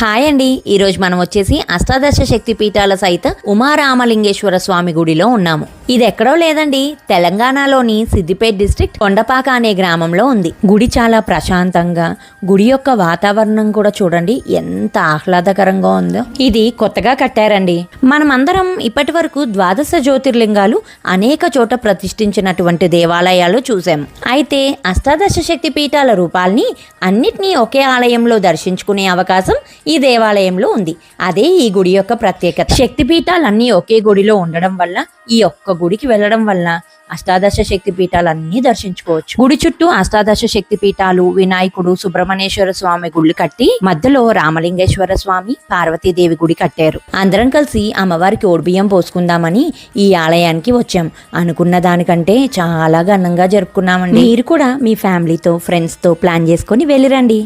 Hi అండి. ఈరోజు మనం వచ్చేసి అష్టాదశ శక్తి పీఠాల సహిత ఉమారామలింగేశ్వర స్వామి గుడిలో ఉన్నాము. ఇది ఎక్కడో లేదండి. తెలంగాణలోని సిద్దిపేట్ డిస్ట్రిక్ట్ కొండపాక అనే గ్రామంలో ఉంది. గుడి చాలా ప్రశాంతంగా గుడి యొక్క వాతావరణం కూడా చూడండి ఎంత ఆహ్లాదకరంగా ఉందో. ఇది కొత్తగా కట్టారండి. మనమందరం ఇప్పటి వరకు ద్వాదశ జ్యోతిర్లింగాలు అనేక చోట ప్రతిష్ఠించినటువంటి దేవాలయాలు చూసాం అయితే అష్టాదశ శక్తి పీఠాల రూపాల్ని అన్నిటినీ ఒకే ఆలయంలో దర్శించుకునే అవకాశం ఈ దేవాలయంలో ఉంది. అదే ఈ గుడి యొక్క ప్రత్యేకత. శక్తిపీఠాలన్నీ ఒకే గుడిలో ఉండడం వల్ల ఈ ఒక్క గుడికి వెళ్ళడం వల్ల అష్టాదశ శక్తి పీఠాలన్నీ దర్శించుకోవచ్చు. గుడి చుట్టూ అష్టాదశ శక్తి పీఠాలు వినాయకుడు సుబ్రహ్మణ్యేశ్వర స్వామి గుళ్ళు కట్టి మధ్యలో రామలింగేశ్వర స్వామి పార్వతీదేవి గుడి కట్టారు. అందరం కలిసి అమ్మవారికి ఓడిబియ్యం పోసుకుందామని ఈ ఆలయానికి వచ్చాం. అనుకున్న దానికంటే చాలా ఘనంగా జరుపుకున్నామండి. మీరు కూడా మీ ఫ్యామిలీతో ఫ్రెండ్స్తో ప్లాన్ చేసుకొని వెళ్ళిరండి.